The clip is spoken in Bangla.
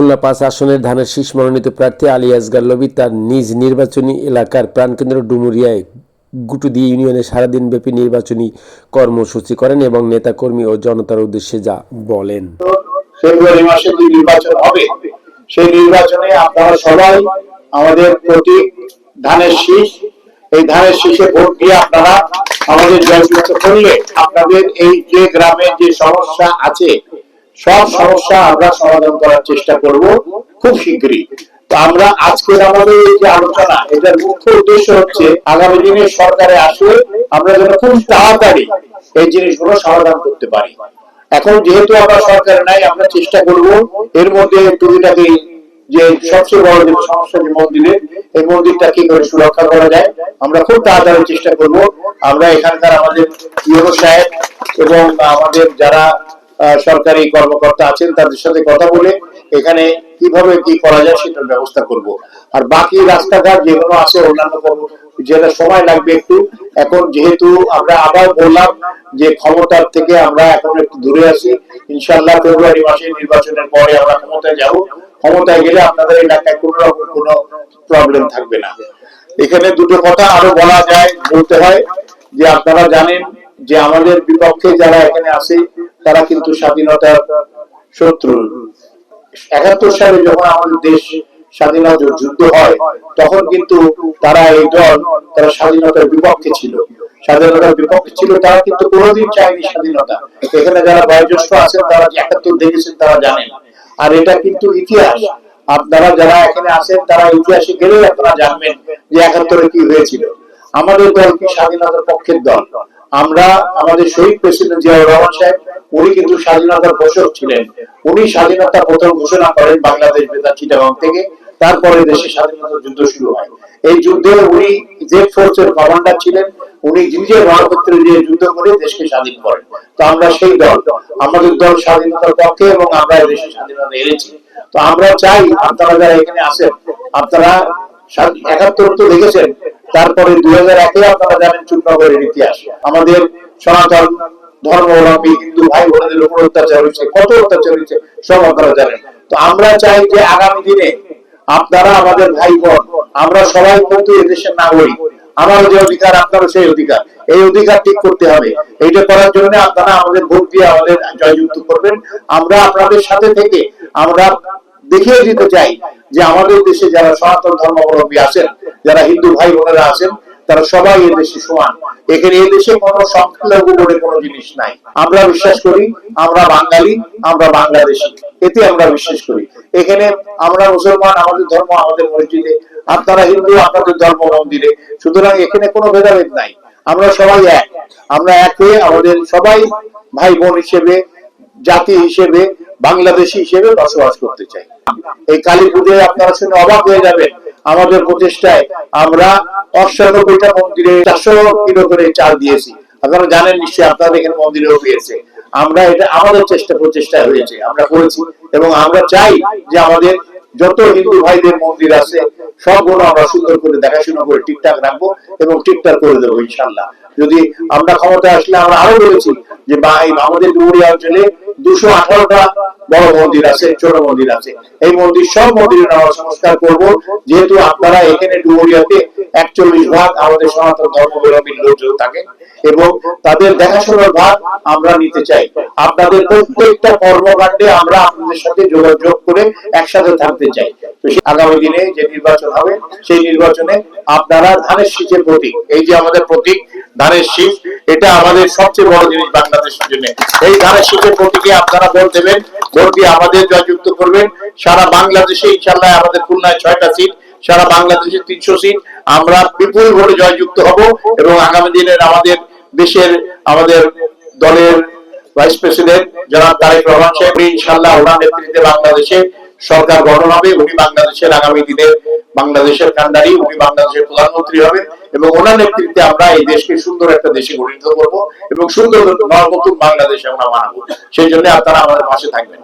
খুলনা পাঁচ আসনের ধানের শীষ মনোনীত প্রার্থী আলী আসগার লবি তার নিজ নির্বাচনী এলাকার প্রাণকেন্দ্র ডুমুরিয়ায় গুটুদি ইউনিয়নে সারাদিনব্যাপী নির্বাচনী কর্মসূচি করেন এবং নেতাকর্মী ও জনতার উদ্দেশ্যে যা বলেন। ফেব্রুয়ারি মাসে যে নির্বাচন হবে, সেই নির্বাচনে আপনারা সবাই আমাদের প্রতি ধানের শীষ, এই ধানের শীষে ভোট দিয়ে আপনারা আমাদের জয়যুক্ত করলে আপনাদের এই যে গ্রামে যে সমস্যা আছে সব সমস্যা আমরা সমাধান করার চেষ্টা করব খুব শীঘ্রই। তো আমরা আজকের আমাদের এই যে আলোচনা, এটার মুখ্য উদ্দেশ্য হচ্ছে আগামী দিনে সরকারে আসলে আমরা যেন খুব তাড়াতাড়ি এই জিনিসগুলো সমাধান করতে পারি। এখন যেহেতু আমরা সরকারে নাই, আমরা চেষ্টা করব এর মধ্যে টুকিটাকে যে সবচেয়ে বড় যে সমস্যা যে মন্দিরের এই মন্দিরটা কি করে সুরক্ষা করা যায়, আমরা খুব তাড়াতাড়ি চেষ্টা করব। আমরা এখানকার আমাদের ইউরো সাহেব এবং আমাদের যারা সরকারি কর্মকর্তা আছেন, তাদের সাথে কথা বলে এখানে কীভাবে কি করা যায় সেটার ব্যবস্থা করব। আর বাকি রাস্তাঘাট যেগুলো আছে, অন্যান্য যেটা সময় লাগবে একটু, এখন যেহেতু আমরা আবার বললাম যে ক্ষমতার থেকে আমরা এখন একটু দূরে আছি ইনশাল্লাহ ফেব্রুয়ারি মাসে নির্বাচনের পরে আমরা ক্ষমতায় যাব। ক্ষমতায় গেলে আপনাদের এলাকায় কোনো রকম কোনো প্রবলেম থাকবে না। এখানে দুটো কথা আরও বলা যায়, বলতে হয় যে আপনারা জানেন যে আমাদের বিপক্ষে যারা এখানে আছে তারা কিন্তু স্বাধীনতার শত্রু। একাত্তর সালে যখন আমাদের দেশ স্বাধীনতা যুদ্ধ হয়, তখন কিন্তু তারা এই দল তারা স্বাধীনতার বিপক্ষে ছিল। স্বাধীনতার বিপক্ষে ছিল, তারা কিন্তু কোনোদিন চায়নি স্বাধীনতা। এখানে যারা বয়োজ্যেষ্ঠ আছেন, তারা একাত্তর দেখেছেন, তারা জানেন। আর এটা কিন্তু ইতিহাস। আপনারা যারা এখানে আছেন, তারা ইতিহাসে গেলেই আপনারা জানবেন যে একাত্তরে কি হয়েছিল। আমাদের দল কি স্বাধীনতার পক্ষের দল? আমরা আমাদের শহীদ প্রেসিডেন্ট জিয়াউর রহমান সাহেব উনি কিন্তু স্বাধীনতার ঘোষক ছিলেন। উনি স্বাধীনতা প্রথম ঘোষণা করেন বাংলাদেশ বেতার চিটাগাং থেকে। তারপরে দেশে স্বাধীনতা যুদ্ধ শুরু হয়। এই যুদ্ধে উনি জেড ফোর্সের কমান্ডার ছিলেন। উনি নিজে রণক্ষেত্রে দিয়ে যুদ্ধ করে দেশকে স্বাধীন করেন। তো আমরা সেই দল, আমাদের দল স্বাধীনতার পক্ষে এবং আমরা দেশে স্বাধীনতা এনেছি। তো আমরা চাই, আপনারা যারা এখানে আছেন, আপনারা একাত্তর তো দেখেছেন, তারপরে দুই হাজার একে আপনারা জানেন চুপনগরের ইতিহাস। আমাদের সনাতন ধর্মাবলম্বী হিন্দু ভাই বোনদের উপর অত্যাচার হয়েছে, কত অত্যাচার হয়েছে, সব আপনারা জানেন। তো আমরা চাই যে আগামী দিনে আপনারা আমাদের ভাই বোন আমরা সবাই কিন্তু এদেশের নাগরিক আমার যে অধিকার, আপনারও সেই অধিকার। এই অধিকার ঠিক করতে হবে। এইটা করার জন্য আপনারা আমাদের ভোট দিয়ে আমাদের জয়যুক্ত করবেন। আমরা আপনাদের সাথে থেকে আমরা দেখিয়ে দিতে চাই যে আমাদের দেশে যারা সনাতন ধর্মাবলম্বী আছেন, যারা হিন্দু ভাই বোনেরা আছেন তারা সবাই এ দেশে সমান। এখানে এই দেশে কোনো সংখ্যালঘু বলে কোনো জিনিস নাই। আমরা বিশ্বাস করি, আমরা বাঙালি, আমরা বাংলাদেশি। এতে আমরা বিশ্বাস করি। এখানে আমরা মুসলমান, আমাদের ধর্ম, আমাদের মসজিদে, আপনারা হিন্দু, আপনাদের ধর্ম মন্দিরে। সুতরাং এখানে কোনো ভেদাভেদ নাই। আমরা সবাই এক। আমরা এক হয়ে আমাদের সবাই ভাই বোন হিসেবে, জাতি হিসেবে, বাংলাদেশি হিসেবে বসবাস করতে চাই। এই কালী পুজোয় আপনারা শুনে অবাক হয়ে যাবেন। আমাদের প্রচেষ্টায় আমরা অষ্টানব্বইটা মন্দিরে চারশো কিলো করে চাল দিয়েছি। আপনারা জানেন নিশ্চয়ই আপনাদের এখানে মন্দিরেও পেয়েছে। আমরা এটা, আমাদের চেষ্টা, প্রচেষ্টায় হয়েছে আমরা করেছি। এবং আমরা চাই যে আমাদের যত হিন্দু ভাইদের মন্দির আছে, সবগুলো আমরা সুন্দর করে দেখাশোনা করে ঠিকঠাক রাখব এবং ঠিকঠাক করে দেবো ইনশাল্লাহ যদি আমরা ক্ষমতায় আসলে আমরা আরও বলেছি যে বা আমাদের ডুমুরিয়া অঞ্চলে দুশো আঠারোটা বড় মন্দির আছে, ছোট মন্দির আছে। এই মন্দির, সব মন্দিরের আমরা সংস্কার করব। যেহেতু আপনারা এখানে ডুমুরিয়াতে একচল্লিশ ভাগ আমাদের সনাতন ধর্মাবলম্বী লোকজন থাকে এবং তাদের দেখাশোনার ভাগ আমরা নিতে চাই। আপনাদের প্রত্যেকটা কর্মকাণ্ডে আমরা আপনাদের সাথে যোগাযোগ করে একসাথে থাকতে চাই। তো আগামী দিনে যে নির্বাচন হবে, সেই নির্বাচনে আপনারা ধানের শীষের প্রতীক, এই যে আমাদের প্রতীক ধানের শীষ এটা আমাদের সবচেয়ে বড় জিনিস বাংলাদেশের জন্য। এই ধানের শীষের প্রতীকে আপনারা ভোট দেবেন ভোট দিয়ে আমাদের জয়যুক্ত করবেন। সারা বাংলাদেশে ইনশাল্লাহ আমাদের খুলনায় ছয়টা সিট, সারা বাংলাদেশে তিনশো সিট। আমরা বিপুল ভোটে জয়যুক্ত হব এবং আগামী দিনের আমাদের দেশের, আমাদের দলের ভাইস প্রেসিডেন্ট জনাব তারেক রহমান সাহেব ইনশাল্লাহ ওনার নেতৃত্বে বাংলাদেশে সরকার গঠন হবে। উনি বাংলাদেশের আগামী দিনে বাংলাদেশের কান্ডারি, উনি বাংলাদেশের প্রধানমন্ত্রী হবেন এবং ওনার নেতৃত্বে আমরা এই দেশকে সুন্দর একটা দেশে গঠিত করব এবং সুন্দর নতুন বাংলাদেশে আমরা মানাবো সেই জন্য আপনারা আমাদের পাশে থাকবেন।